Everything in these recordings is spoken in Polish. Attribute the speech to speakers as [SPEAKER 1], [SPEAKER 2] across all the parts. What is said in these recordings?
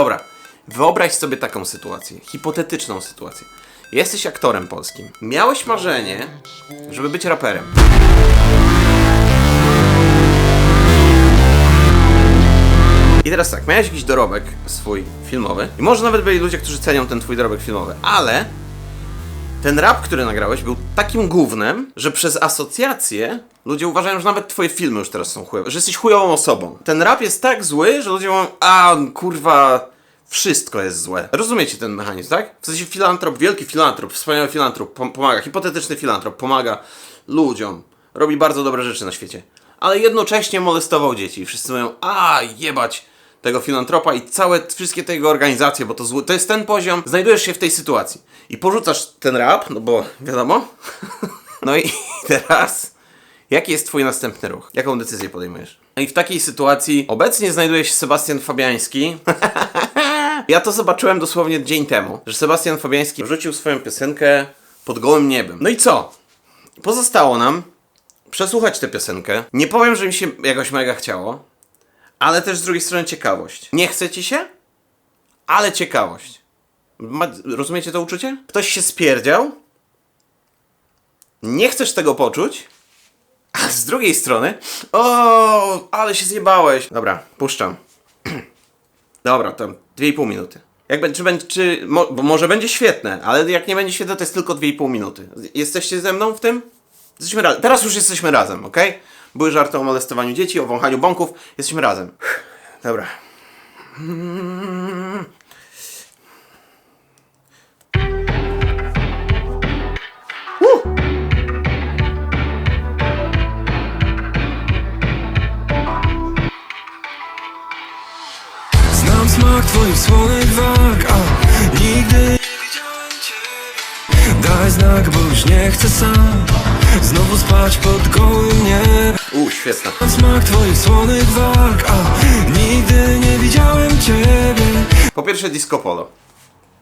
[SPEAKER 1] Dobra, wyobraź sobie taką sytuację, hipotetyczną sytuację. Jesteś aktorem polskim. Miałeś marzenie, żeby być raperem. I teraz tak, miałeś jakiś dorobek swój filmowy i może nawet byli ludzie, którzy cenią ten twój dorobek filmowy, ale ten rap, który nagrałeś, był takim gównem, że przez asocjację ludzie uważają, że nawet twoje filmy już teraz są chujowe, że jesteś chujową osobą. Ten rap jest tak zły, że ludzie mówią, a kurwa, wszystko jest złe. Rozumiecie ten mechanizm, tak? W sensie filantrop, wielki filantrop, wspaniały filantrop, pom- pomaga, hipotetyczny filantrop, pomaga ludziom, robi bardzo dobre rzeczy na świecie. Ale jednocześnie molestował dzieci. Wszyscy mówią, a jebać tego filantropa i całe, wszystkie te jego organizacje, bo to to jest ten poziom, znajdujesz się w tej sytuacji. I porzucasz ten rap, no bo wiadomo. No i teraz, jaki jest twój następny ruch? Jaką decyzję podejmujesz? No i w takiej sytuacji obecnie znajduje się Sebastian Fabiański. Ja to zobaczyłem dosłownie dzień temu, że Sebastian Fabiański wrzucił swoją piosenkę pod gołym niebem. No i co? Pozostało nam przesłuchać tę piosenkę. Nie powiem, że mi się jakoś mega chciało, ale też z drugiej strony ciekawość. Nie chce ci się? Ale ciekawość. Ma, rozumiecie to uczucie? Ktoś się spierdział, nie chcesz tego poczuć, a z drugiej strony, o, ale się zjebałeś. Dobra, puszczam. Dobra, tam 2,5 minuty. Jak czy czy, mo, bo może będzie świetne, ale jak nie będzie świetne, to jest tylko 2,5 minuty. Jesteście ze mną w tym? Jesteśmy razem. Teraz już jesteśmy razem, ok? Były żarty o molestowaniu dzieci, o wąchaniu bąków. Jesteśmy razem. Dobra.
[SPEAKER 2] Znam smak twoich słonych warg, a nigdy Daj znak, bo już nie chcę sam Znowu spać pod gołym niebem
[SPEAKER 1] U, świetna.
[SPEAKER 2] Smak twoich słonych warg, a nigdy nie widziałem ciebie
[SPEAKER 1] Po pierwsze disco polo.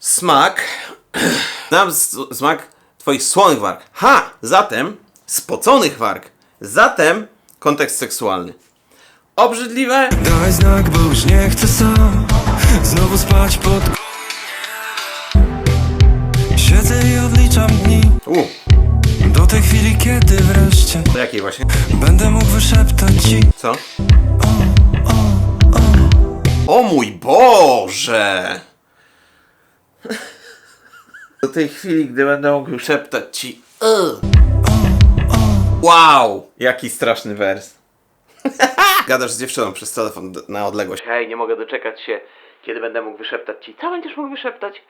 [SPEAKER 1] Smak. Znam smak twoich słonych warg. Ha! Zatem spoconych warg. Zatem kontekst seksualny. Obrzydliwe.
[SPEAKER 2] Daj znak, bo już nie chcę sam Znowu spać pod Siedzę i odliczam dni
[SPEAKER 1] U,
[SPEAKER 2] Do tej chwili, kiedy wreszcie
[SPEAKER 1] to jakiej właśnie?
[SPEAKER 2] Będę mógł wyszeptać ci
[SPEAKER 1] Co? O mój Boże! Do tej chwili, gdy będę mógł szeptać ci. Wow! Jaki straszny wers. Gadasz z dziewczyną przez telefon d- na odległość. Hej, nie mogę doczekać się, kiedy będę mógł wyszeptać ci. Co będziesz mógł wyszeptać?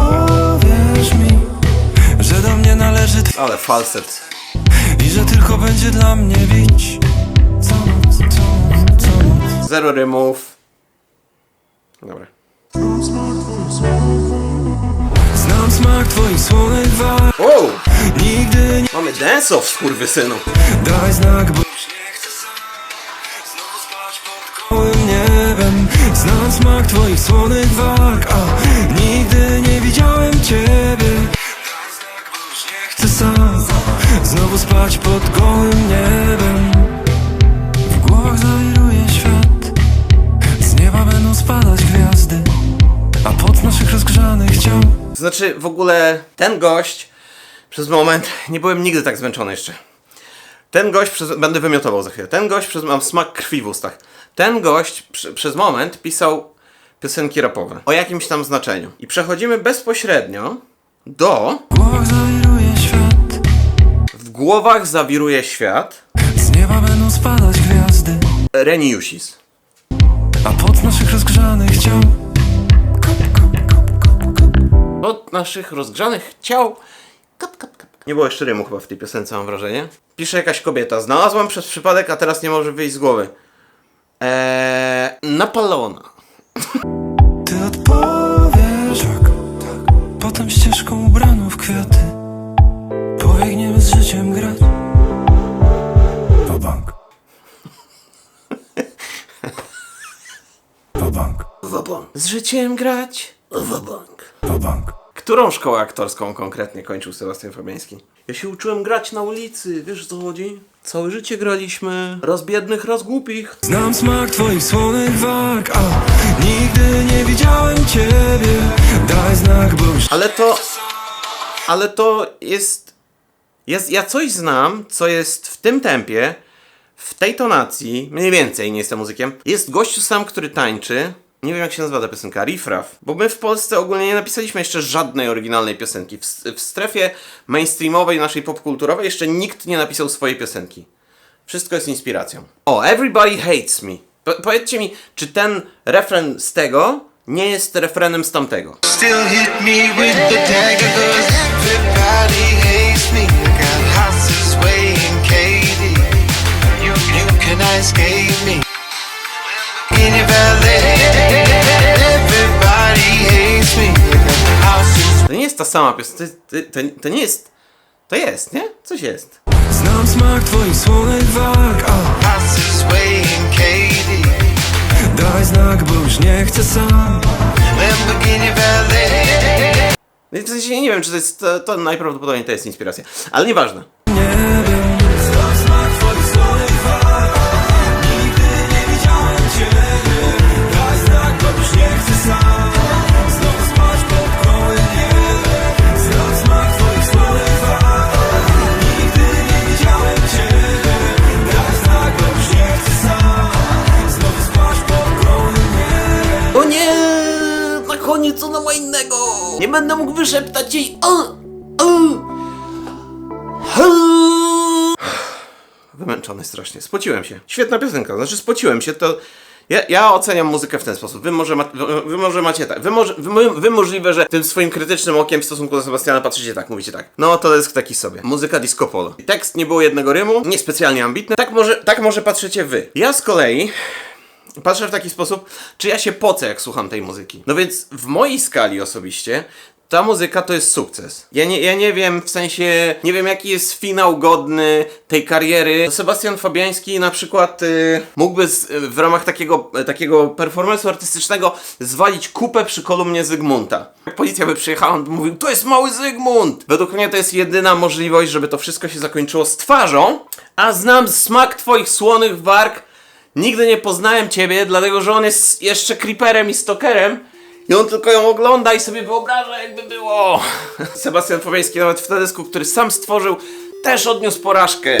[SPEAKER 2] Ty odpowiesz mi, że do mnie należy
[SPEAKER 1] Ale falset.
[SPEAKER 2] i że tylko będzie dla mnie bić Co noc, co noc, co noc
[SPEAKER 1] Zero rymów. Dobra.
[SPEAKER 2] Znam smak twoich słonych warg
[SPEAKER 1] Wow!
[SPEAKER 2] Nigdy nie
[SPEAKER 1] Mamy dance-off, skurwysynu.
[SPEAKER 2] daj znak, bo już nie chcę sam Znowu spać pod gołym niebem Znam smak twoich słonych warg A nigdy nie widziałem ciebie. Chcę sam Znowu spać pod gołym niebem. W głowach zawiruje świat. Z nieba będą spadać gwiazdy. A pod naszych rozgrzanych ciał.
[SPEAKER 1] Znaczy, w ogóle ten gość przez moment, nie byłem nigdy tak zmęczony jeszcze. Ten gość, przez, będę wymiotował za chwilę, ten gość, przez, mam smak krwi w ustach. Ten gość przy, przez moment pisał piosenki rapowe o jakimś tam znaczeniu. I przechodzimy bezpośrednio do
[SPEAKER 2] W głowach zawiruje świat
[SPEAKER 1] W głowach zawiruje świat
[SPEAKER 2] Z nieba będą spadać gwiazdy
[SPEAKER 1] Reniusis.
[SPEAKER 2] A pod naszych rozgrzanych ciał
[SPEAKER 1] Od naszych rozgrzanych ciał. Kap, kap, kap. Nie było jeszcze rymu chyba w tej piosence, mam wrażenie. Pisze jakaś kobieta. Znalazłam przez przypadek, a teraz nie może wyjść z głowy. Eee, napalona.
[SPEAKER 2] Ty odpowiesz tak, tak. Potem ścieżką ubraną w kwiaty Pobiegniemy z życiem grać Wabank Wabank
[SPEAKER 1] Wabank. Z życiem grać. Wabank.
[SPEAKER 2] Wabank
[SPEAKER 1] Którą szkołę aktorską konkretnie kończył Sebastian Fabiański? Ja się uczyłem grać na ulicy, wiesz o co chodzi? Całe życie graliśmy raz biednych, raz głupich.
[SPEAKER 2] Znam smak twoich słonych warg, a nigdy nie widziałem ciebie Daj znak, bo
[SPEAKER 1] Ale to. Ale to jest. jest. Ja coś znam, co jest w tym tempie, w tej tonacji, mniej więcej, nie jestem muzykiem. Jest gościu sam, który tańczy. Nie wiem jak się nazywa ta piosenka, Riffraff. Bo my w Polsce ogólnie nie napisaliśmy jeszcze żadnej oryginalnej piosenki. W, w strefie mainstreamowej, naszej popkulturowej jeszcze nikt nie napisał swojej piosenki. Wszystko jest inspiracją. O, Everybody Hates Me. Po, powiedzcie mi, czy ten refren z tego nie jest refrenem z tamtego?
[SPEAKER 3] Still hit me with the dagger cause everybody hates me got houses way in Katy You, you can escape me In your ballet Everybody hates me got houses
[SPEAKER 1] To nie jest ta sama piosenka, to, to, to nie jest... To jest, nie? Coś jest.
[SPEAKER 2] Znam smak twoich słonych warg, a
[SPEAKER 3] Houses way in Katy
[SPEAKER 2] daj znak, bo już nie chcę sam
[SPEAKER 3] Lamborghini
[SPEAKER 1] No w sensie nie wiem, czy to jest... To, to najprawdopodobniej to jest inspiracja. Ale nieważne.
[SPEAKER 2] Nie wiem
[SPEAKER 1] koniec ona ma innego! Nie będę mógł wyszeptać jej... Wymęczony strasznie. Spociłem się. Świetna piosenka. Znaczy spociłem się, to... Ja, ja oceniam muzykę w ten sposób. Wy może, ma, wy, wy może macie tak. Wy, może, wy, wy możliwe, że tym swoim krytycznym okiem w stosunku do Sebastiana patrzycie tak, mówicie tak. No to jest taki sobie. Muzyka disco polo. Tekst nie było jednego rymu, niespecjalnie ambitny. Tak może, tak może patrzycie wy. Ja z kolei patrzę w taki sposób, czy ja się pocę, jak słucham tej muzyki. No więc w mojej skali osobiście ta muzyka to jest sukces. Ja nie, ja nie wiem, w sensie, nie wiem jaki jest finał godny tej kariery. Sebastian Fabiański na przykład y, mógłby z, w ramach takiego, takiego performance'u artystycznego zwalić kupę przy kolumnie Zygmunta. Jak policja by przyjechała, on by mówił, to jest mały Zygmunt! Według mnie to jest jedyna możliwość, żeby to wszystko się zakończyło z twarzą, a znam smak twoich słonych warg, Nigdy nie poznałem ciebie, dlatego że on jest jeszcze creeperem i stalkerem. I on tylko ją ogląda i sobie wyobraża, jakby było. Sebastian Fabiański nawet w teledysku, który sam stworzył, też odniósł porażkę.